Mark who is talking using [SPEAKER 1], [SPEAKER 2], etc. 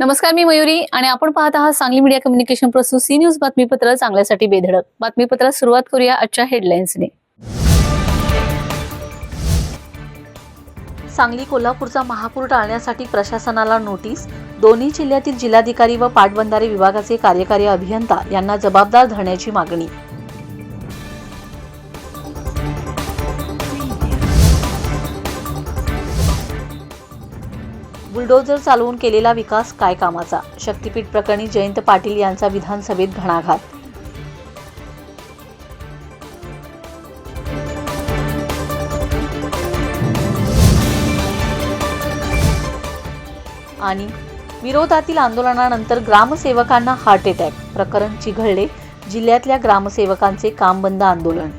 [SPEAKER 1] नमस्कार मी मयुरी आणि आपण पाहत आहात सांगली मीडिया कम्युनिकेशन प्रस्तुत सी न्यूज बातमीपत्र चांगल्यासाठी बेधडक. बातमीपत्रात सुरुवात करूया आजच्या हेडलाईन्सने. सांगली कोल्हापूरचा महापूर टाळण्यासाठी प्रशासनाला नोटीस. दोन्ही जिल्ह्यातील जिल्हाधिकारी व पाटबंधारे विभागाचे कार्यकारी अभियंता यांना जबाबदार धरण्याची मागणी. बुलडोजर चालवून केलेला विकास काय कामाचा? शक्तीपीठ प्रकरणी जयंत पाटील यांचा विधानसभेत घणाघात. आणि विरोधातील आंदोलनानंतर ग्रामसेवकांना हार्ट अटॅक. प्रकरण चिघळले. जिल्ह्यातल्या ग्रामसेवकांचे काम बंद आंदोलन.